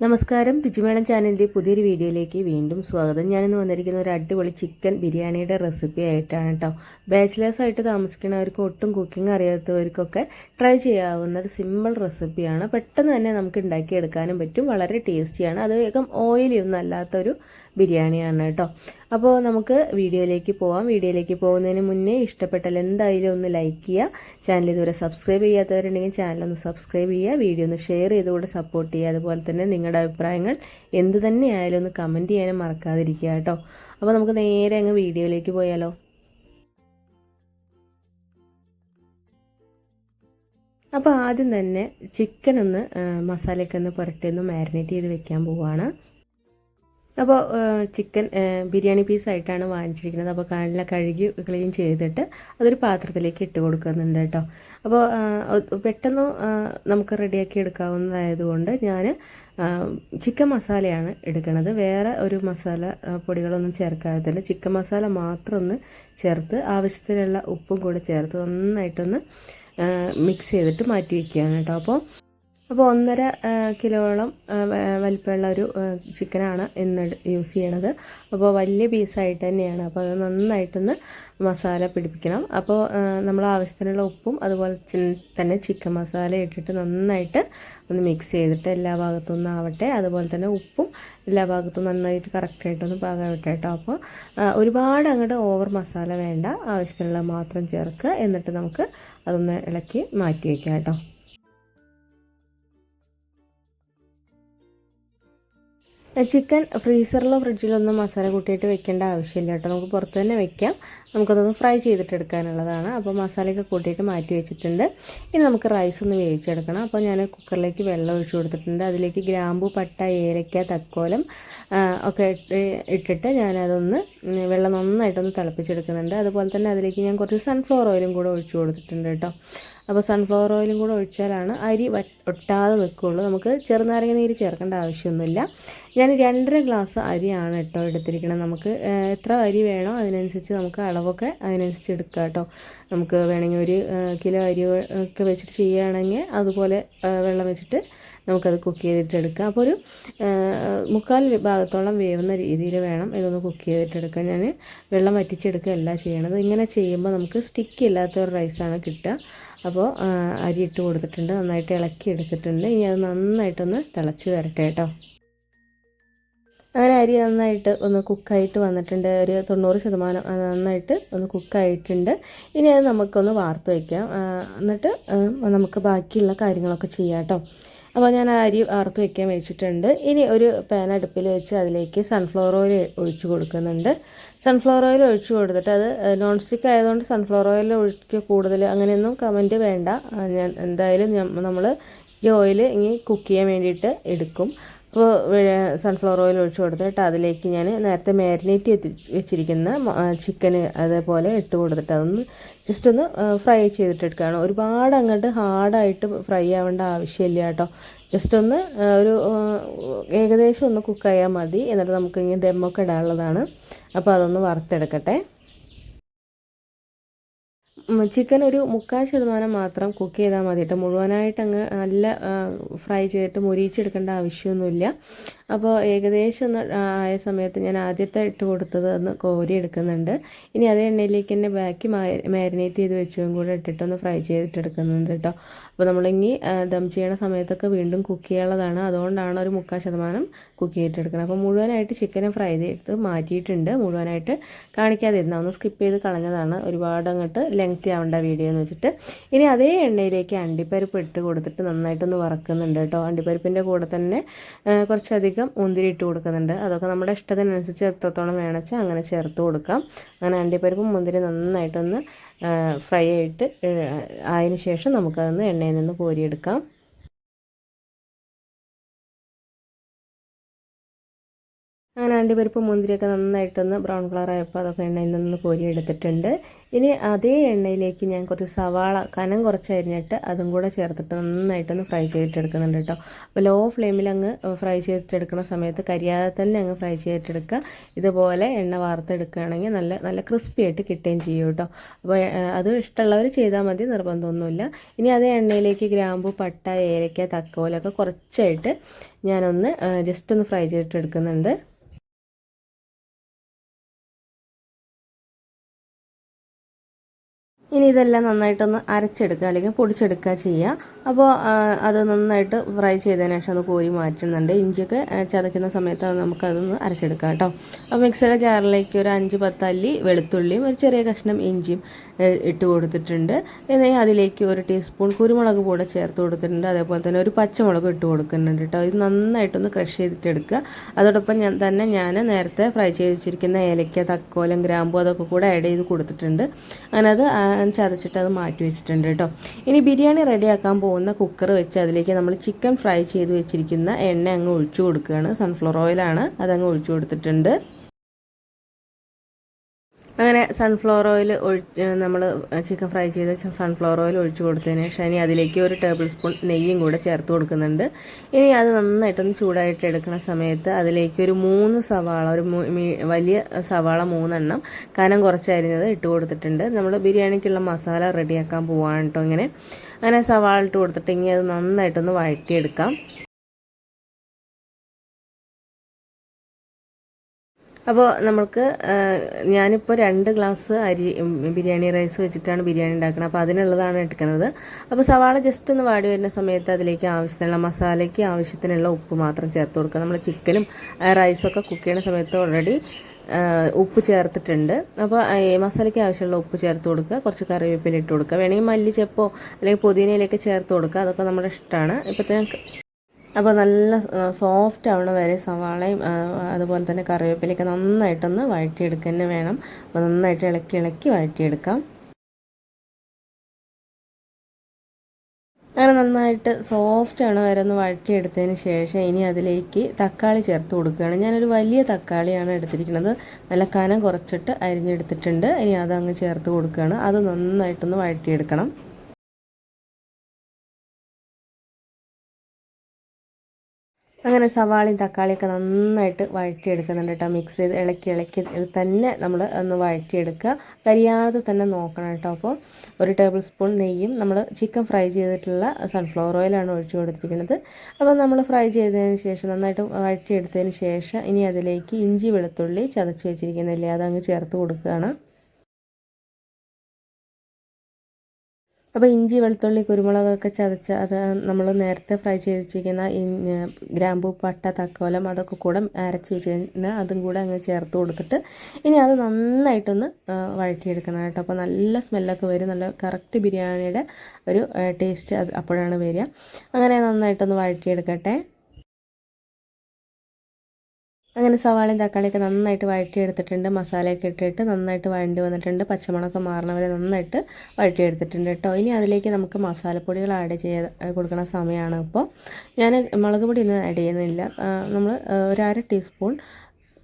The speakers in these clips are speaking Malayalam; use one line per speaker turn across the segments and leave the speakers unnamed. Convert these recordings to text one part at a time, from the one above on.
നമസ്കാരം. രുചിമേളം ചാനലിന്റെ പുതിയൊരു വീഡിയോയിലേക്ക് വീണ്ടും സ്വാഗതം. ഞാനിന്ന് വന്നിരിക്കുന്ന ഒരു അടിപൊളി ചിക്കൻ ബിരിയാണിയുടെ റെസിപ്പി ആയിട്ടാണ് കേട്ടോ ബാച്ചിലേഴ്സ് ആയിട്ട് താമസിക്കുന്നവർക്ക് ഒട്ടും കുക്കിംഗ് അറിയാത്തവർക്കൊക്കെ ട്രൈ ചെയ്യാവുന്ന ഒരു സിമ്പിൾ റെസിപ്പിയാണ് പെട്ടെന്ന് തന്നെ നമുക്ക് ഉണ്ടാക്കിയെടുക്കാനും പറ്റും. വളരെ ടേസ്റ്റിയാണ് അത് വേഗം ഓയിലി ഒന്നും അല്ലാത്തൊരു ബിരിയാണിയാണ് കേട്ടോ. അപ്പോൾ നമുക്ക് വീഡിയോയിലേക്ക് പോവാം. വീഡിയോയിലേക്ക് പോകുന്നതിന് മുന്നേ ഇഷ്ടപ്പെട്ടാൽ എന്തായാലും ഒന്ന് ലൈക്ക് ചെയ്യുക. ചാനൽ ഇതുവരെ സബ്സ്ക്രൈബ് ചെയ്യാത്തവരുണ്ടെങ്കിൽ ചാനൽ ഒന്ന് സബ്സ്ക്രൈബ് ചെയ്യുക. വീഡിയോ ഒന്ന് ഷെയർ ചെയ്തുകൊണ്ട് സപ്പോർട്ട് ചെയ്യുക. അതുപോലെ തന്നെ നിങ്ങളുടെ അഭിപ്രായങ്ങൾ എന്ത് തന്നെ ആയാലും ഒന്ന് കമന്റ് ചെയ്യാനും മറക്കാതിരിക്കുക കേട്ടോ. അപ്പോൾ നമുക്ക് നേരെ അങ്ങ് വീഡിയോയിലേക്ക് പോയാലോ. അപ്പോൾ ആദ്യം തന്നെ ചിക്കൻ ഒന്ന് മസാലയൊക്കെ ഒന്ന് പുരട്ടി ഒന്ന് മാരിനേറ്റ് ചെയ്ത് വെക്കാൻ പോവുകയാണ് അപ്പോൾ ചിക്കൻ ബിരിയാണി പീസായിട്ടാണ് വാങ്ങിച്ചിരിക്കുന്നത്. അപ്പോൾ കാലിനെ കഴുകി ക്ലീൻ ചെയ്തിട്ട് അതൊരു പാത്രത്തിലേക്ക് ഇട്ട് കൊടുക്കുന്നുണ്ട് കേട്ടോ. അപ്പോൾ പെട്ടെന്ന് നമുക്ക് റെഡിയാക്കി എടുക്കാവുന്നതായതുകൊണ്ട് ഞാൻ ചിക്കൻ മസാലയാണ് എടുക്കുന്നത്. വേറെ ഒരു മസാല പൊടികളൊന്നും ചേർക്കാതെ തന്നെ ചിക്കൻ മസാല മാത്രം ഒന്ന് ചേർത്ത് ആവശ്യത്തിനുള്ള ഉപ്പും കൂടെ ചേർത്ത് നന്നായിട്ടൊന്ന് മിക്സ് ചെയ്തിട്ട് മാറ്റി വയ്ക്കുകയാണ് കേട്ടോ. അപ്പോൾ അപ്പോൾ ഒന്നര കിലോളം വലിപ്പമുള്ള ഒരു ചിക്കനാണ് ഇന്ന് യൂസ് ചെയ്യണത്. അപ്പോൾ വലിയ പീസായിട്ട് തന്നെയാണ്. അപ്പോൾ അത് നന്നായിട്ടൊന്ന് മസാല പിടിപ്പിക്കണം. അപ്പോൾ നമ്മൾ ആവശ്യത്തിനുള്ള ഉപ്പും അതുപോലെ തന്നെ ചിക്കൻ മസാല ഇട്ടിട്ട് നന്നായിട്ട് ഒന്ന് മിക്സ് ചെയ്തിട്ട് എല്ലാ ഭാഗത്തുനിന്നും ആവട്ടെ. അതുപോലെ തന്നെ ഉപ്പും എല്ലാ ഭാഗത്തും നന്നായിട്ട് കറക്റ്റായിട്ടൊന്ന് പാകാവട്ടെ കേട്ടോ അപ്പോൾ ഒരുപാട് അങ്ങോട്ട് ഓവർ മസാല വേണ്ട. ആവശ്യത്തിനുള്ള മാത്രം ചേർക്കുക. എന്നിട്ട് നമുക്ക് അതൊന്ന് ഇളക്കി മാറ്റി വയ്ക്കാം കേട്ടോ ചിക്കൻ ഫ്രീസറിലോ ഫ്രിഡ്ജിലോ ഒന്നും മസാല കൂട്ടിയിട്ട് വെക്കേണ്ട ആവശ്യമില്ല കേട്ടോ. നമുക്ക് പുറത്ത് തന്നെ വെക്കാം. നമുക്കതൊന്ന് ഫ്രൈ ചെയ്തിട്ട് എടുക്കാനുള്ളതാണ്. അപ്പോൾ മസാലയൊക്കെ കൂട്ടിയിട്ട് മാറ്റി വെച്ചിട്ടുണ്ട്. ഇനി നമുക്ക് റൈസ് ഒന്ന് വേവിച്ചെടുക്കണം. അപ്പോൾ ഞാൻ കുക്കറിലേക്ക് വെള്ളം ഒഴിച്ചു കൊടുത്തിട്ടുണ്ട്. അതിലേക്ക് ഗ്രാമ്പു പട്ട ഏലക്ക തക്കോലം ഒക്കെ ഇട്ടിട്ട് ഞാനതൊന്ന് വെള്ളം നന്നായിട്ടൊന്ന് തിളപ്പിച്ചെടുക്കുന്നുണ്ട്. അതുപോലെ തന്നെ അതിലേക്ക് ഞാൻ കുറച്ച് സൺഫ്ലവർ ഓയിലും കൂടെ ഒഴിച്ചു കൊടുത്തിട്ടുണ്ട് കേട്ടോ. അപ്പോൾ സൺഫ്ലവർ ഓയിലും കൂടെ ഒഴിച്ചാലാണ് അരി ഒട്ടാതെ നിൽക്കുകയുള്ളൂ നമുക്ക് ചെറുനാരങ്ങ നീര് ചേർക്കേണ്ട ആവശ്യമൊന്നുമില്ല. ഞാൻ രണ്ടര ഗ്ലാസ് അരിയാണ് കേട്ടോ എടുത്തിരിക്കുന്നത് നമുക്ക് എത്ര അരി വേണോ അതിനനുസരിച്ച് നമുക്ക് അളവൊക്കെ അതിനനുസരിച്ച് എടുക്കാം കേട്ടോ. നമുക്ക് വേണമെങ്കിൽ ഒരു കിലോ അരി ഒക്കെ വെച്ചിട്ട് ചെയ്യുകയാണെങ്കിൽ അതുപോലെ വെള്ളം വെച്ചിട്ട് നമുക്കത് കുക്ക് ചെയ്തിട്ടെടുക്കാം അപ്പോൾ ഒരു മുക്കാൽ ഭാഗത്തോളം വേവുന്ന രീതിയിൽ വേണം ഇതൊന്ന് കുക്ക് ചെയ്തിട്ടെടുക്കാൻ ഞാൻ വെള്ളം വറ്റിച്ചെടുക്കുക എല്ലാം ചെയ്യണത്. ഇങ്ങനെ ചെയ്യുമ്പോൾ നമുക്ക് സ്റ്റിക്ക് ഇല്ലാത്ത ഒരു റൈസാണ് കിട്ടുക. അപ്പോൾ അരി ഇട്ട് കൊടുത്തിട്ടുണ്ട് നന്നായിട്ട് ഇളക്കി എടുത്തിട്ടുണ്ട്. ഇനി അത് നന്നായിട്ടൊന്ന് തിളച്ച് വരട്ടെ കേട്ടോ. അങ്ങനെ അരി നന്നായിട്ട് ഒന്ന് കുക്കായിട്ട് വന്നിട്ടുണ്ട്. ഒരു തൊണ്ണൂറ് ശതമാനം നന്നായിട്ട് ഒന്ന് കുക്കായിട്ടുണ്ട്. ഇനി അത് നമുക്കൊന്ന് വാർത്ത് വയ്ക്കാം. എന്നിട്ട് നമുക്ക് ബാക്കിയുള്ള കാര്യങ്ങളൊക്കെ ചെയ്യാം കേട്ടോ. അപ്പോൾ ഞാൻ അരി വാർത്ത് വയ്ക്കാൻ വെച്ചിട്ടുണ്ട്. ഇനി ഒരു പാൻ അടുപ്പിൽ വെച്ച് അതിലേക്ക് സൺഫ്ലവർ ഓയിൽ ഒഴിച്ച് കൊടുക്കുന്നുണ്ട്. സൺഫ്ലവർ ഓയിൽ ഒഴിച്ച് കൊടുത്തിട്ട് അത് നോൺ സ്റ്റിക്ക് ആയതുകൊണ്ട് സൺഫ്ലവർ ഓയിൽ ഒഴിച്ച് കൂടുതൽ അങ്ങനെയൊന്നും കമന്റ് വേണ്ട. ഞാൻ എന്തായാലും നമ്മൾ ഈ ഓയിൽ ഇനി കുക്ക് ചെയ്യാൻ വേണ്ടിയിട്ട് എടുക്കും. അപ്പോൾ സൺഫ്ലവർ ഓയിൽ ഒഴിച്ചു കൊടുത്തിട്ട് അതിലേക്ക് ഞാൻ നേരത്തെ മാരിനേറ്റ് ചെയ്ത് വെച്ചിരിക്കുന്ന ചിക്കന് അതേപോലെ ഇട്ട് കൊടുത്തിട്ട് അതൊന്ന് ജസ്റ്റ് ഒന്ന് ഫ്രൈ ചെയ്തിട്ടെടുക്കുകയാണ്. ഒരുപാട് അങ്ങോട്ട് ഹാർഡായിട്ട് ഫ്രൈ ആവേണ്ട ആവശ്യമില്ല കേട്ടോ. ജസ്റ്റ് ഒന്ന് ഒരു ഏകദേശം ഒന്ന് കുക്കായാൽ മതി. എന്നിട്ട് നമുക്ക് ഇങ്ങനെ ദമ്മൊക്കെ ഇടാനുള്ളതാണ്. അപ്പോൾ അതൊന്ന് വറുത്തെടുക്കട്ടെ. ചിക്കൻ ഒരു മുക്കാൽ ശതമാനം മാത്രം കുക്ക് ചെയ്താൽ മതി കേട്ടോ മുഴുവനായിട്ട് അങ്ങ് നല്ല ഫ്രൈ ചെയ്തിട്ട് മുരിയിച്ചെടുക്കേണ്ട ആവശ്യമൊന്നുമില്ല. അപ്പോൾ ഏകദേശം ഒന്ന് ആയ സമയത്ത് ഞാൻ ആദ്യത്തെ ഇട്ട് കൊടുത്തത് ഒന്ന് കോരി എടുക്കുന്നുണ്ട്. ഇനി അതേ എണ്ണയിലേക്ക് തന്നെ ബാക്കി മാരിനേറ്റ് ചെയ്ത് വെച്ചും കൂടെ ഇട്ടിട്ടൊന്ന് ഫ്രൈ ചെയ്തിട്ടെടുക്കുന്നുണ്ട് കേട്ടോ അപ്പോൾ നമ്മളിങ്ങി ദം ചെയ്യണ സമയത്തൊക്കെ വീണ്ടും കുക്ക് ചെയ്യാനുള്ളതാണ്. അതുകൊണ്ടാണ് ഒരു മുക്കാൽ ശതമാനം കുക്ക് ചെയ്തിട്ടെടുക്കുന്നത് അപ്പോൾ മുഴുവനായിട്ട് ചിക്കനെ ഫ്രൈ ചെയ്ത് മാറ്റിയിട്ടുണ്ട്. മുഴുവനായിട്ട് കാണിക്കാതിരുന്ന ഒന്ന് സ്കിപ്പ് ചെയ്ത് കളഞ്ഞതാണ്. ഒരുപാട് അങ്ങോട്ട് ലെങ്തി ആവേണ്ട വീഡിയോ എന്ന് വെച്ചിട്ട്. ഇനി അതേ എണ്ണയിലേക്ക് അണ്ടിപ്പരിപ്പ് ഇട്ട് കൊടുത്തിട്ട് നന്നായിട്ടൊന്ന് വറക്കുന്നുണ്ട് കേട്ടോ. അണ്ടിപ്പരിപ്പിന്റെ കൂടെ തന്നെ കുറച്ചധികം മുന്തിരി ഇട്ട് കൊടുക്കുന്നുണ്ട്. അതൊക്കെ നമ്മുടെ ഇഷ്ടത്തിനനുസരിച്ച് എത്രത്തോളം വേണമെച്ച് അങ്ങനെ ചേർത്ത് കൊടുക്കാം. അങ്ങനെ അണ്ടിപ്പരിപ്പും മുന്തിരി നന്നായിട്ടൊന്ന് ഫ്രൈ ആയിട്ട് ആയതിനു ശേഷം നമുക്കതൊന്ന് എണ്ണയിൽ നിന്ന് കോരിയെടുക്കാം. അങ്ങനെ അണ്ടിപ്പരിപ്പ് മുന്തിരിയൊക്കെ നന്നായിട്ടൊന്ന് ബ്രൗൺ കളർ ആയപ്പോൾ അതൊക്കെ എണ്ണയിൽ നിന്ന് കോരി എടുത്തിട്ടുണ്ട്. ഇനി അതേ എണ്ണയിലേക്ക് ഞാൻ കുറച്ച് സവാള കനം കുറച്ച് അരിഞ്ഞിട്ട് അതും കൂടെ ചേർത്തിട്ട് നന്നായിട്ടൊന്ന് ഫ്രൈ ചെയ്തിട്ടെടുക്കുന്നുണ്ട് കേട്ടോ. അപ്പോൾ ലോ ഫ്ലെയിമിൽ അങ്ങ് ഫ്രൈ ചെയ്തിട്ടെടുക്കുന്ന സമയത്ത് കരിയാതെ തന്നെ അങ്ങ് ഫ്രൈ ചെയ്തിട്ടെടുക്കുക. ഇതുപോലെ എണ്ണ വാർത്തെടുക്കുകയാണെങ്കിൽ നല്ല നല്ല ക്രിസ്പി ആയിട്ട് കിട്ടുകയും ചെയ്യും കേട്ടോ. അപ്പോൾ അത് ഇഷ്ടമുള്ളവർ ചെയ്താൽ മതി നിർബന്ധമൊന്നുമില്ല. ഇനി അതേ എണ്ണയിലേക്ക് ഗ്രാമ്പു പട്ട ഏലക്ക തക്കോലൊക്കെ കുറച്ചായിട്ട് ഞാനൊന്ന് ജസ്റ്റ് ഒന്ന് ഫ്രൈ ചെയ്തിട്ടെടുക്കുന്നുണ്ട്. ഇനി ഇതെല്ലാം നന്നായിട്ടൊന്ന് അരച്ചെടുക്കുക അല്ലെങ്കിൽ പൊടിച്ചെടുക്കുക ചെയ്യുക. അപ്പോൾ അത് നന്നായിട്ട് ഫ്രൈ ചെയ്തതിന് ശേഷം ഒന്ന് കോരി മാറ്റുന്നുണ്ട്. ഇഞ്ചിയൊക്കെ ചതയ്ക്കുന്ന സമയത്ത് നമുക്കതൊന്ന് അരച്ചെടുക്കാം കേട്ടോ. അപ്പോൾ മിക്സിയുടെ ജാറിലേക്ക് ഒരു അഞ്ച് പത്തല്ലി വെളുത്തുള്ളിയും ഒരു ചെറിയ കഷ്ണം ഇഞ്ചിയും ഇട്ട് കൊടുത്തിട്ടുണ്ട്. എന്നാൽ അതിലേക്ക് ഒരു ടീസ്പൂൺ കുരുമുളക് കൂടെ ചേർത്ത് കൊടുത്തിട്ടുണ്ട്. അതേപോലെ തന്നെ ഒരു പച്ചമുളക് ഇട്ട് കൊടുക്കുന്നുണ്ട് കേട്ടോ. ഇത് നന്നായിട്ടൊന്ന് ക്രഷ് ചെയ്തിട്ട് എടുക്കുക അതോടൊപ്പം ഞാൻ തന്നെ ഞാൻ നേരത്തെ ഫ്രൈ ചെയ്ത് വെച്ചിരിക്കുന്ന ഏലക്ക തക്കോലം ഗ്രാമ്പൂ അതൊക്കെ കൂടെ ആഡ് ചെയ്ത് കൊടുത്തിട്ടുണ്ട്. അങ്ങനെ അത് ചതച്ചിട്ട് അത് മാറ്റി വെച്ചിട്ടുണ്ട് കേട്ടോ. ഇനി ബിരിയാണി റെഡിയാക്കാൻ പോകുന്ന കുക്കർ വെച്ച് അതിലേക്ക് നമ്മൾ ചിക്കൻ ഫ്രൈ ചെയ്ത് വെച്ചിരിക്കുന്ന എണ്ണ അങ്ങ് ഒഴിച്ചു കൊടുക്കുകയാണ്. സൺഫ്ലവർ ഓയിലാണ് അതങ്ങ് ഒഴിച്ചു കൊടുത്തിട്ടുണ്ട്. അങ്ങനെ സൺഫ്ലവർ ഓയിൽ ഒഴിച്ച് നമ്മൾ ചിക്കൻ ഫ്രൈ ചെയ്ത സൺഫ്ലവർ ഓയിൽ ഒഴിച്ച് കൊടുത്തതിന് ശേഷം ഇനി അതിലേക്ക് ഒരു ടേബിൾ സ്പൂൺ നെയ്യും കൂടെ ചേർത്ത് കൊടുക്കുന്നുണ്ട്. ഇനി അത് നന്നായിട്ടൊന്ന് ചൂടായിട്ട് എടുക്കുന്ന സമയത്ത് അതിലേക്ക് ഒരു മൂന്ന് സവാള ഒരു വലിയ സവാള മൂന്നെണ്ണം കനം കുറച്ചരിഞ്ഞത് ഇട്ട് കൊടുത്തിട്ടുണ്ട്. നമ്മൾ ബിരിയാണിക്കുള്ള മസാല റെഡിയാക്കാൻ പോവാണ് കേട്ടോ ഇങ്ങനെ. അങ്ങനെ സവാള ഇട്ട് കൊടുത്തിട്ട് ഇനി അത് നന്നായിട്ടൊന്ന് വഴറ്റിയെടുക്കാം. അപ്പോൾ നമുക്ക് ഞാനിപ്പോൾ രണ്ട് ഗ്ലാസ് അരി ബിരിയാണി റൈസ് വെച്ചിട്ടാണ് ബിരിയാണി ഉണ്ടാക്കുന്നത്. അപ്പോൾ അതിനുള്ളതാണ് എടുക്കുന്നത്. അപ്പോൾ സവാള ജസ്റ്റ് ഒന്ന് വാടി വരുന്ന സമയത്ത് അതിലേക്ക് ആവശ്യത്തിനുള്ള മസാലയ്ക്ക് ആവശ്യത്തിനുള്ള ഉപ്പ് മാത്രം ചേർത്ത് കൊടുക്കുക. നമ്മൾ ചിക്കനും റൈസൊക്കെ കുക്ക് ചെയ്യുന്ന സമയത്ത് ഓൾറെഡി ഉപ്പ് ചേർത്തിട്ടുണ്ട്. അപ്പോൾ മസാലയ്ക്ക് ആവശ്യമുള്ള ഉപ്പ് ചേർത്ത് കൊടുക്കുക. കുറച്ച് കറിവേപ്പില ഇട്ട് കൊടുക്കുക. വേണമെങ്കിൽ മല്ലിച്ചപ്പോ അല്ലെങ്കിൽ പുതിനയിലൊക്കെ ചേർത്ത് കൊടുക്കുക. അതൊക്കെ നമ്മുടെ ഇഷ്ടമാണ്. ഇപ്പോഴത്തെ അപ്പോൾ നല്ല സോഫ്റ്റ് ആവണ വരെ സവാളയും അതുപോലെ തന്നെ കറിവേപ്പിലയൊക്കെ നന്നായിട്ടൊന്ന് വഴറ്റിയെടുക്കുക തന്നെ വേണം. അപ്പോൾ നന്നായിട്ട് ഇളക്കി ഇളക്കി വഴറ്റിയെടുക്കാം. അങ്ങനെ നന്നായിട്ട് സോഫ്റ്റ് ആണ് വരെ ഒന്ന് വഴറ്റിയെടുത്തതിന് ശേഷം ഇനി അതിലേക്ക് തക്കാളി ചേർത്ത് കൊടുക്കുകയാണ്. ഞാനൊരു വലിയ തക്കാളിയാണ് എടുത്തിരിക്കുന്നത്. നല്ല കനം കുറച്ചിട്ട് അരിഞ്ഞെടുത്തിട്ടുണ്ട്. ഇനി അതങ്ങ് ചേർത്ത് കൊടുക്കുകയാണ്. അത് നന്നായിട്ടൊന്ന് വഴറ്റിയെടുക്കണം. അങ്ങനെ സവാളയും തക്കാളിയൊക്കെ നന്നായിട്ട് വഴറ്റിയെടുക്കുന്നുണ്ട് കേട്ടോ. മിക്സ് ചെയ്ത് ഇളക്കി ഇളക്കി തന്നെ നമ്മൾ ഒന്ന് വഴറ്റിയെടുക്കുക. കരിയാതെ തന്നെ നോക്കണം കേട്ടോ. അപ്പോൾ ഒരു ടേബിൾ സ്പൂൺ നെയ്യും നമ്മൾ ചിക്കൻ ഫ്രൈ ചെയ്തിട്ടുള്ള സൺഫ്ലവർ ഓയിലാണ് ഒഴിച്ചു കൊടുത്തിരിക്കുന്നത്. അപ്പോൾ നമ്മൾ ഫ്രൈ ചെയ്തതിന് ശേഷം നന്നായിട്ട് വഴറ്റിയെടുത്തതിന് ശേഷം ഇനി അതിലേക്ക് ഇഞ്ചി വെളുത്തുള്ളി ചതച്ച് വെച്ചിരിക്കുന്നില്ലേ അതങ്ങ് ചേർത്ത് കൊടുക്കുകയാണ്. അപ്പോൾ ഇഞ്ചി വെളുത്തുള്ളി കുരുമുളകൊക്കെ ചതച്ച് അത് നമ്മൾ നേരത്തെ ഫ്രൈ ചെയ്ത് വെച്ചിരിക്കുന്ന ഗ്രാമ്പൂ പട്ട തക്കോലം അതൊക്കെ കൂടെ അരച്ച് വെച്ചിരുന്ന അതും കൂടെ അങ്ങ് ചേർത്ത് കൊടുത്തിട്ട് ഇനി അത് നന്നായിട്ടൊന്ന് വഴറ്റിയെടുക്കണം കേട്ടോ. അപ്പോൾ നല്ല സ്മെല്ലൊക്കെ വരും. നല്ല കറക്റ്റ് ബിരിയാണിയുടെ ഒരു ടേസ്റ്റ് അപ്പോഴാണ് വരിക. അങ്ങനെ നന്നായിട്ടൊന്ന് വഴറ്റിയെടുക്കട്ടെ. അങ്ങനെ സവാളയും തക്കാളിയൊക്കെ നന്നായിട്ട് വഴറ്റിയെടുത്തിട്ടുണ്ട്. മസാലയൊക്കെ ഇട്ടിട്ട് നന്നായിട്ട് വഴണ്ടി വന്നിട്ടുണ്ട്. പച്ചമുളകൊക്കെ മാറണവരെ നന്നായിട്ട് വഴറ്റിയെടുത്തിട്ടുണ്ട് കേട്ടോ. ഇനി അതിലേക്ക് നമുക്ക് മസാലപ്പൊടികൾ ആഡ് ചെയ്ത് കൊടുക്കുന്ന സമയമാണ് ഇപ്പോൾ ഞാൻ മുളക് പൊടി ഒന്നും ആഡ് ചെയ്യുന്നില്ല. നമ്മൾ ഒരു അര ടീസ്പൂൺ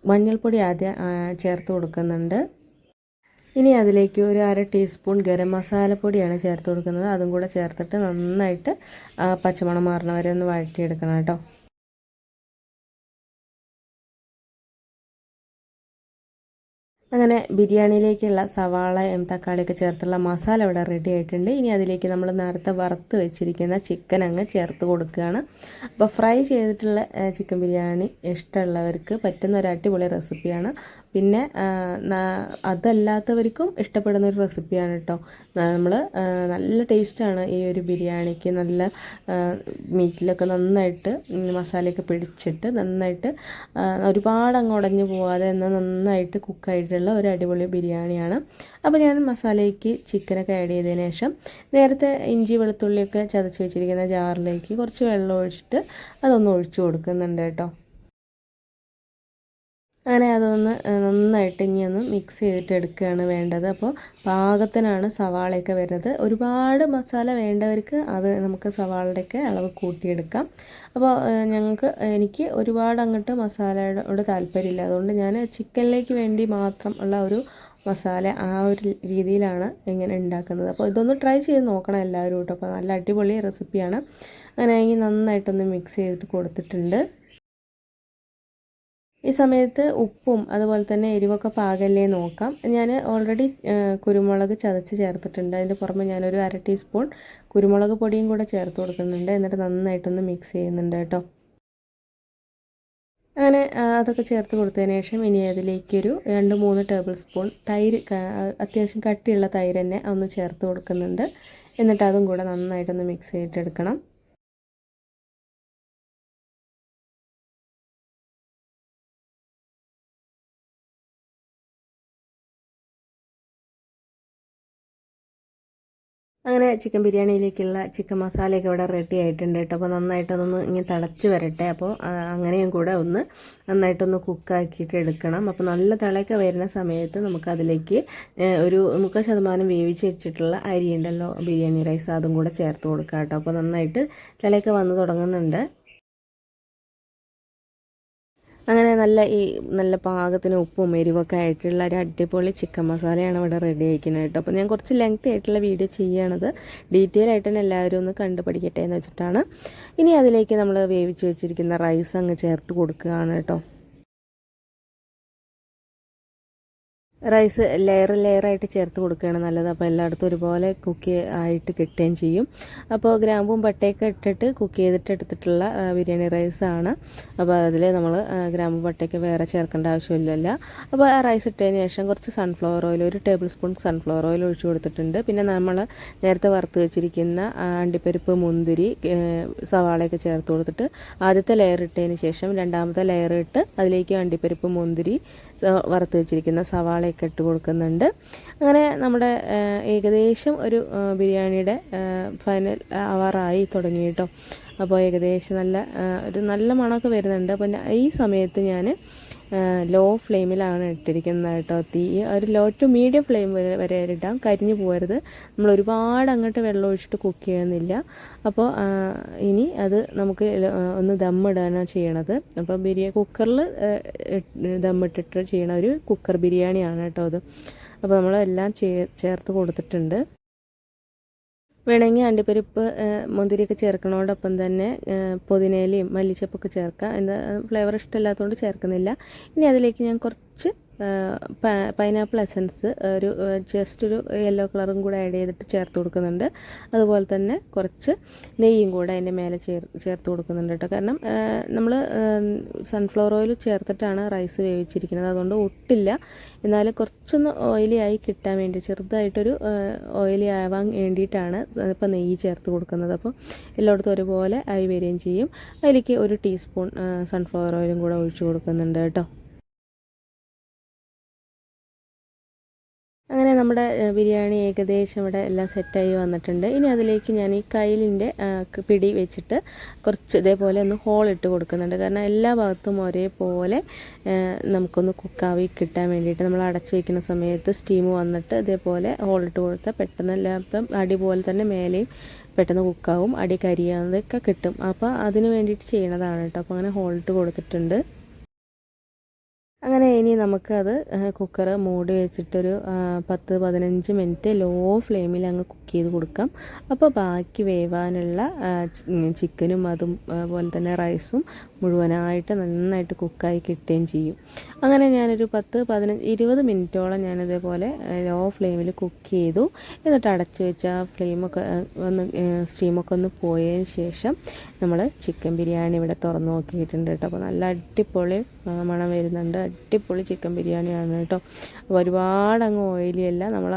മഞ്ഞൾപ്പൊടി ആദ്യം ചേർത്ത് കൊടുക്കുന്നുണ്ട്. ഇനി അതിലേക്ക് ഒരു അര ടീസ്പൂൺ ഗരം മസാലപ്പൊടിയാണ് ചേർത്ത് കൊടുക്കുന്നത്. അതും കൂടെ ചേർത്തിട്ട് നന്നായിട്ട് പച്ചമണം മാറണവരെ ഒന്ന് വഴറ്റിയെടുക്കണം കേട്ടോ. അങ്ങനെ ബിരിയാണിയിലേക്കുള്ള സവാളയും തക്കാളിയൊക്കെ ചേർത്തുള്ള മസാല ഇവിടെ റെഡി ആയിട്ടുണ്ട്. ഇനി അതിലേക്ക് നമ്മൾ നേരത്തെ വറുത്ത് വെച്ചിരിക്കുന്ന ചിക്കൻ അങ്ങ് ചേർത്ത് കൊടുക്കുകയാണ്. അപ്പോൾ ഫ്രൈ ചെയ്തിട്ടുള്ള ചിക്കൻ ബിരിയാണി ഇഷ്ടമുള്ളവർക്ക് പറ്റുന്ന ഒരു അടിപൊളി റെസിപ്പിയാണ് പിന്നെ അതല്ലാത്തവർക്കും ഇഷ്ടപ്പെടുന്ന ഒരു റെസിപ്പിയാണ് കേട്ടോ നമ്മൾ നല്ല ടേസ്റ്റാണ് ഈ ഒരു ബിരിയാണിക്ക്. നല്ല മീറ്റിലൊക്കെ നന്നായിട്ട് മസാലയൊക്കെ പിടിച്ചിട്ട് നന്നായിട്ട് ഒരുപാട് അങ്ങ് ഉടഞ്ഞു പോവാതെ എന്നാൽ നന്നായിട്ട് കുക്കായിട്ടുള്ള ഒരു അടിപൊളി ബിരിയാണിയാണ്. അപ്പോൾ ഞാൻ മസാലയ്ക്ക് ചിക്കനൊക്കെ ആഡ് ചെയ്തതിന് ശേഷം നേരത്തെ ഇഞ്ചി വെളുത്തുള്ളിയൊക്കെ ചതച്ച് വെച്ചിരിക്കുന്ന ജാറിലേക്ക് കുറച്ച് വെള്ളം ഒഴിച്ചിട്ട് അതൊന്ന് ഒഴിച്ചു കൊടുക്കുന്നുണ്ട് കേട്ടോ അങ്ങനെ അതൊന്ന് നന്നായിട്ട് ഇനി ഒന്ന് മിക്സ് ചെയ്തിട്ട് എടുക്കുകയാണ് വേണ്ടത്. അപ്പോൾ പാകത്തിനാണ് സവാളയൊക്കെ വരുന്നത്. ഒരുപാട് മസാല വേണ്ടവർക്ക് അത് നമുക്ക് സവാളയുടെയൊക്കെ അളവ് കൂട്ടിയെടുക്കാം. അപ്പോൾ ഞങ്ങൾക്ക് എനിക്ക് ഒരുപാട് അങ്ങോട്ട് മസാലയോട് താല്പര്യമില്ല. അതുകൊണ്ട് ഞാൻ ചിക്കനിലേക്ക് വേണ്ടി മാത്രം ഉള്ള ഒരു മസാല ആ ഒരു രീതിയിലാണ് ഇങ്ങനെ ഉണ്ടാക്കുന്നത്. അപ്പോൾ ഇതൊന്ന് ട്രൈ ചെയ്ത് നോക്കണം എല്ലാവരും കേട്ടോ. അപ്പോൾ നല്ല അടിപൊളി റെസിപ്പിയാണ് അങ്ങനെ നന്നായിട്ടൊന്ന് മിക്സ് ചെയ്തിട്ട് കൊടുത്തിട്ടുണ്ട്. ഈ സമയത്ത് ഉപ്പും അതുപോലെ തന്നെ എരിവൊക്കെ പാകല്ലേ നോക്കാം. ഞാൻ ഓൾറെഡി കുരുമുളക് ചതച്ച് ചേർത്തിട്ടുണ്ട്. അതിന്റെ പുറമെ ഞാനൊരു അര ടീസ്പൂൺ കുരുമുളക് പൊടിയും കൂടെ ചേർത്ത് കൊടുക്കുന്നുണ്ട്. എന്നിട്ട് നന്നായിട്ടൊന്ന് മിക്സ് ചെയ്യുന്നുണ്ട് കേട്ടോ. അങ്ങനെ അതൊക്കെ ചേർത്ത് കൊടുത്തതിന് ശേഷം ഇനി അതിലേക്കൊരു രണ്ട് മൂന്ന് ടേബിൾ സ്പൂൺ തൈര് അത്യാവശ്യം കട്ടിയുള്ള തൈര് തന്നെ ഒന്ന് ചേർത്ത് കൊടുക്കുന്നുണ്ട്. എന്നിട്ട് അതും കൂടെ നന്നായിട്ടൊന്ന് മിക്സ് ചെയ്തിട്ടെടുക്കണം അങ്ങനെ ചിക്കൻ ബിരിയാണിയിലേക്കുള്ള ചിക്കൻ മസാലയൊക്കെ ഇവിടെ റെഡി ആയിട്ടുണ്ട് കേട്ടോ. അപ്പോൾ നന്നായിട്ടൊന്ന് ഇങ്ങനെ തിളച്ച് വരട്ടെ. അപ്പോൾ അങ്ങനെയും കൂടെ ഒന്ന് നന്നായിട്ടൊന്ന് കുക്കാക്കിയിട്ട് എടുക്കണം. അപ്പോൾ നല്ല തിളയൊക്കെ വരുന്ന സമയത്ത് നമുക്കതിലേക്ക് ഒരു മുക്കാൽ ശതമാനം വേവിച്ച് വെച്ചിട്ടുള്ള അരി ഉണ്ടല്ലോ ബിരിയാണി റൈസ് അതും കൂടെ ചേർത്ത് കൊടുക്കാം കേട്ടോ. അപ്പോൾ നന്നായിട്ട് തിളയൊക്കെ വന്ന് തുടങ്ങുന്നുണ്ട്. അങ്ങനെ നല്ല ഈ നല്ല പാകത്തിന് ഉപ്പും എരിവൊക്കെ ആയിട്ടുള്ള ഒരു അടിപൊളി ചിക്കൻ മസാലയാണ് ഇവിടെ റെഡി ആയിരിക്കുന്നത് കേട്ടോ. അപ്പോൾ ഞാൻ കുറച്ച് ലെങ്ത് ആയിട്ടുള്ള വീഡിയോ ചെയ്യണത് ഡീറ്റെയിൽ ആയിട്ട് തന്നെ എല്ലാവരും ഒന്ന് കണ്ടു പഠിക്കട്ടെ എന്ന് വെച്ചിട്ടാണ്. ഇനി അതിലേക്ക് നമ്മൾ വേവിച്ച് വെച്ചിരിക്കുന്ന റൈസ് അങ്ങ് ചേർത്ത് കൊടുക്കുകയാണ് കേട്ടോ. റൈസ് ലെയർ ലെയറായിട്ട് ചേർത്ത് കൊടുക്കുകയാണ് നല്ലത്. അപ്പോൾ എല്ലായിടത്തും ഒരുപോലെ കുക്ക് ആയിട്ട് കിട്ടുകയും ചെയ്യും. അപ്പോൾ ഗ്രാമ്പും പട്ടയൊക്കെ ഇട്ടിട്ട് കുക്ക് ചെയ്തിട്ട് എടുത്തിട്ടുള്ള ബിരിയാണി റൈസാണ് അപ്പോൾ അതിൽ നമ്മൾ ഗ്രാമ്പും പട്ടയൊക്കെ വേറെ ചേർക്കേണ്ട ആവശ്യമില്ലല്ല. അപ്പോൾ ആ റൈസ് ഇട്ടതിന് ശേഷം കുറച്ച് സൺഫ്ലവർ ഓയിൽ ഒരു ടേബിൾ സ്പൂൺ സൺഫ്ലവർ ഓയിൽ ഒഴിച്ചു കൊടുത്തിട്ടുണ്ട്. പിന്നെ നമ്മൾ നേരത്തെ വറുത്ത് വെച്ചിരിക്കുന്ന അണ്ടിപ്പരിപ്പ് മുന്തിരി സവാളയൊക്കെ ചേർത്ത് കൊടുത്തിട്ട് ആദ്യത്തെ ലെയർ ഇട്ടതിന് ശേഷം രണ്ടാമത്തെ ലെയർ ഇട്ട് അതിലേക്ക് അണ്ടിപ്പരിപ്പ് മുന്തിരി വറുത്ത് വെച്ചിരിക്കുന്ന സവാളയൊക്കെ ഇട്ട് കൊടുക്കുന്നുണ്ട്. അങ്ങനെ നമ്മുടെ ഏകദേശം ഒരു ബിരിയാണിയുടെ ഫൈനൽ ആവാറായി തുടങ്ങി കേട്ടോ അപ്പോൾ ഏകദേശം നല്ല ഒരു നല്ല മണമൊക്കെ വരുന്നുണ്ട്. അപ്പോൾ ഈ സമയത്ത് ഞാൻ ലോ ഫ്ലെയിമിലാണ് ഇട്ടിരിക്കുന്നത് കേട്ടോ. തീ ഒരു ലോ ടു മീഡിയം ഫ്ലെയിം വരെ ഇടാം. കരിഞ്ഞു പോകരുത്. നമ്മൾ ഒരുപാട് അങ്ങോട്ട് വെള്ളം ഒഴിച്ചിട്ട് കുക്ക് ചെയ്യുന്നില്ല. അപ്പോൾ ഇനി അത് നമുക്ക് ഒന്ന് ദമ്മിടാനാണ് ചെയ്യണത്. അപ്പോൾ ബിരിയാണി കുക്കറിൽ ദമ്മിട്ടിട്ട് ചെയ്യണ ഒരു കുക്കർ ബിരിയാണിയാണ് കേട്ടോ അത്. അപ്പോൾ നമ്മളെല്ലാം ചേർത്ത് കൊടുത്തിട്ടുണ്ട്. വേണമെങ്കിൽ അണ്ടിപ്പരിപ്പ് മുന്തിരിയൊക്കെ ചേർക്കണോടൊപ്പം തന്നെ പുതിനയിലയും മല്ലിച്ചപ്പൊക്കെ ചേർക്കാം. എന്താ ഫ്ലേവർ ഇഷ്ടമില്ലാത്തതുകൊണ്ട് ചേർക്കുന്നില്ല. ഇനി അതിലേക്ക് ഞാൻ കുറച്ച് പൈനാപ്പിൾ എസൻസ് ഒരു ജസ്റ്റ് ഒരു യെല്ലോ കളറും കൂടെ ആഡ് ചെയ്തിട്ട് ചേർത്ത് കൊടുക്കുന്നുണ്ട്. അതുപോലെ തന്നെ കുറച്ച് നെയ്യും കൂടെ അതിന്റെ മേലെ ചേർ ചേർത്ത് കൊടുക്കുന്നുണ്ട് കേട്ടോ കാരണം നമ്മൾ സൺഫ്ലവർ ഓയിൽ ചേർത്തിട്ടാണ് റൈസ് വേവിച്ചിരിക്കുന്നത്. അതുകൊണ്ട് ഒട്ടില്ല. എന്നാൽ കുറച്ചൊന്ന് ഓയിലി ആയി കിട്ടാൻ വേണ്ടി ചെറുതായിട്ടൊരു ഓയിലി ആവാൻ വേണ്ടിയിട്ടാണ് ഇപ്പോൾ നെയ്യ് ചേർത്ത് കൊടുക്കുന്നത്. അപ്പോൾ എല്ലായിടത്തും ഒരുപോലെ ആയി വരികയും ചെയ്യും. അതിലേക്ക് ഒരു ടീസ്പൂൺ സൺഫ്ലവർ ഓയിലും കൂടെ ഒഴിച്ചു കൊടുക്കുന്നുണ്ട് കേട്ടോ അങ്ങനെ നമ്മുടെ ബിരിയാണി ഏകദേശം ഇവിടെ എല്ലാം സെറ്റായി വന്നിട്ടുണ്ട്. ഇനി അതിലേക്ക് ഞാൻ ഈ കയ്യിലിന്റെ പിടി വെച്ചിട്ട് കുറച്ച് ഇതേപോലെ ഒന്ന് ഹോൾ ഇട്ട് കൊടുക്കുന്നുണ്ട്. കാരണം എല്ലാ ഭാഗത്തും ഒരേപോലെ നമുക്കൊന്ന് കുക്കാവി കിട്ടാൻ വേണ്ടിയിട്ട് നമ്മൾ അടച്ചു വയ്ക്കുന്ന സമയത്ത് സ്റ്റീം വന്നിട്ട് ഇതേപോലെ ഹോൾ ഇട്ട് കൊടുത്താൽ പെട്ടെന്ന് എല്ലാത്തും അടി പോലെ തന്നെ മേലെയും പെട്ടെന്ന് കുക്കാവും അടി കരിയാതൊക്കെ കിട്ടും. അപ്പോൾ അതിന് വേണ്ടിയിട്ട് ചെയ്യണതാണ് കേട്ടോ. അപ്പോൾ അങ്ങനെ ഹോൾ ഇട്ട് കൊടുത്തിട്ടുണ്ട്. അങ്ങനെ ഇനി നമുക്കത് കുക്കർ മൂടി വെച്ചിട്ടൊരു പത്ത് പതിനഞ്ച് മിനിറ്റ് ലോ ഫ്ലെയിമിൽ അങ്ങ് കുക്ക് ചെയ്ത് കൊടുക്കാം. അപ്പോൾ ബാക്കി വേവാനുള്ള ചിക്കനും അതും പോലെ തന്നെ റൈസും മുഴുവനായിട്ട് നന്നായിട്ട് കുക്കായി കിട്ടുകയും ചെയ്യും. അങ്ങനെ ഞാനൊരു പത്ത് പതിനഞ്ച് ഇരുപത് മിനിറ്റോളം ഞാനിതേപോലെ ലോ ഫ്ലെയിമിൽ കുക്ക് ചെയ്തു. എന്നിട്ട് അടച്ചു വെച്ച ആ ഫ്ലെയിമൊക്കെ ഒന്ന് സ്റ്റീമൊക്കെ ഒന്ന് പോയതിന് ശേഷം നമ്മൾ ചിക്കൻ ബിരിയാണി ഇവിടെ തുറന്ന് നോക്കിയിട്ടുണ്ട് കേട്ടോ. അപ്പോൾ നല്ല അടിപൊളി മണം വരുന്നുണ്ട്. അടിപൊളി ചിക്കൻ ബിരിയാണിയാണ് കേട്ടോ. അപ്പോൾ ഒരുപാട് അങ്ങ് ഓയിലി അല്ല നമ്മൾ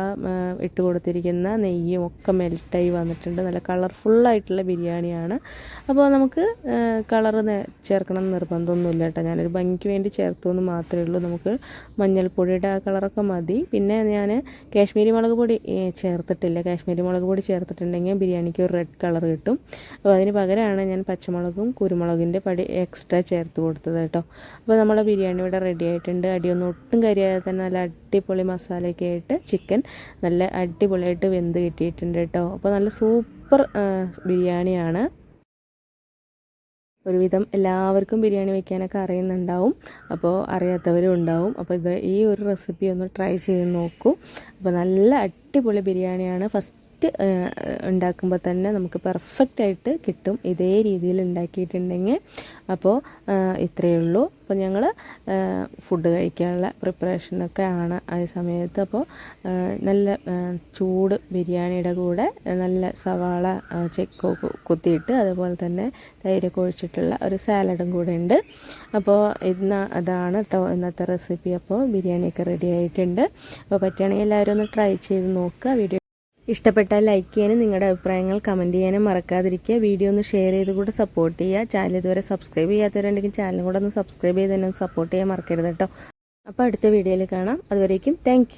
ഇട്ട് കൊടുത്തിരിക്കുന്ന നെയ്യും ഒക്കെ മെൽട്ടായി വന്നിട്ടുണ്ട്. നല്ല കളർഫുള്ളായിട്ടുള്ള ബിരിയാണിയാണ്. അപ്പോൾ നമുക്ക് കളർ ചേർക്കണം എന്ന് നിർബന്ധമൊന്നുമില്ല കേട്ടോ. ഞാനൊരു ഭംഗിക്ക് വേണ്ടി ചേർത്തു എന്ന് മാത്രമേ ഉള്ളൂ. നമുക്ക് മഞ്ഞൾപ്പൊടിയുടെ ആ കളറൊക്കെ മതി. പിന്നെ ഞാൻ കാശ്മീരി മുളക് പൊടി ചേർത്തിട്ടില്ല. കാശ്മീരി മുളക് പൊടി ചേർത്തിട്ടുണ്ടെങ്കിൽ ബിരിയാണിക്ക് ഒരു റെഡ് കളർ കിട്ടും. അപ്പോൾ അതിന് പകരമാണ് ഞാൻ പച്ചമുളകും കുരുമുളകിന്റെ പടി എക്സ്ട്രാ ചേർത്ത് കൊടുത്തത് കേട്ടോ. അപ്പോൾ നമ്മളെ ബിരിയാണി ഇവിടെ റെഡി ആയിട്ടുണ്ട്. അടിയൊന്നും ഒട്ടും കരിയാതെ തന്നെ നല്ല അടിപൊളി മസാലയൊക്കെ ആയിട്ട് ചിക്കൻ നല്ല അടിപൊളിയായിട്ട് വെന്ത് കിട്ടിയിട്ടുണ്ട് കേട്ടോ. അപ്പോൾ നല്ല സൂപ്പർ ബിരിയാണിയാണ്. ഒരുവിധം എല്ലാവർക്കും ബിരിയാണി വെക്കാനൊക്കെ അറിയുന്നുണ്ടാവും. അപ്പോൾ അറിയാത്തവരും ഉണ്ടാവും. അപ്പോൾ ഇത് ഈ ഒരു റെസിപ്പി ഒന്ന് ട്രൈ ചെയ്ത് നോക്കൂ. അപ്പോൾ നല്ല അടിപൊളി ബിരിയാണിയാണ്. ഫസ്റ്റ് ഉണ്ടാക്കുമ്പോൾ തന്നെ നമുക്ക് പെർഫെക്റ്റ് ആയിട്ട് കിട്ടും. ഇതേ രീതിയിൽ ഉണ്ടാക്കിയിട്ടുണ്ടെങ്കിൽ അപ്പോൾ ഇത്രയേ ഉള്ളൂ. അപ്പോൾ ഞങ്ങൾ ഫുഡ് കഴിക്കാനുള്ള പ്രിപ്പറേഷനൊക്കെ ആണ് ആ സമയത്ത്. അപ്പോൾ നല്ല ചൂട് ബിരിയാണിയുടെ കൂടെ നല്ല സവാള ചെക്കോ കുത്തിയിട്ട് അതുപോലെ തന്നെ തൈരൊക്കെ ഒഴിച്ചിട്ടുള്ള ഒരു സാലഡും കൂടെ ഉണ്ട്. അപ്പോൾ ഇന്ന് അതാണ് കേട്ടോ ഇന്നത്തെ റെസിപ്പി അപ്പോൾ ബിരിയാണിയൊക്കെ റെഡി ആയിട്ടുണ്ട്. അപ്പോൾ പറ്റുകയാണെങ്കിൽ എല്ലാവരും ഒന്ന് ട്രൈ ചെയ്ത് നോക്കുക. വീഡിയോ ഇഷ്ടപ്പെട്ടാൽ ലൈക്ക് ചെയ്യാനും നിങ്ങളുടെ അഭിപ്രായങ്ങൾ കമന്റ് ചെയ്യാനും മറക്കാതിരിക്കുക. വീഡിയോ ഒന്ന് ഷെയർ ചെയ്ത് കൂടെ സപ്പോർട്ട് ചെയ്യുക. ചാനൽ ഇതുവരെ സബ്സ്ക്രൈബ് ചെയ്യാത്തവരുണ്ടെങ്കിൽ ചാനലും കൂടെ ഒന്ന് സബ്സ്ക്രൈബ് ചെയ്ത് തന്നെ സപ്പോർട്ട് ചെയ്യാൻ മറക്കരുത് കേട്ടോ. അപ്പോൾ അടുത്ത വീഡിയോയിൽ കാണാം. അതുവരേക്കും താങ്ക്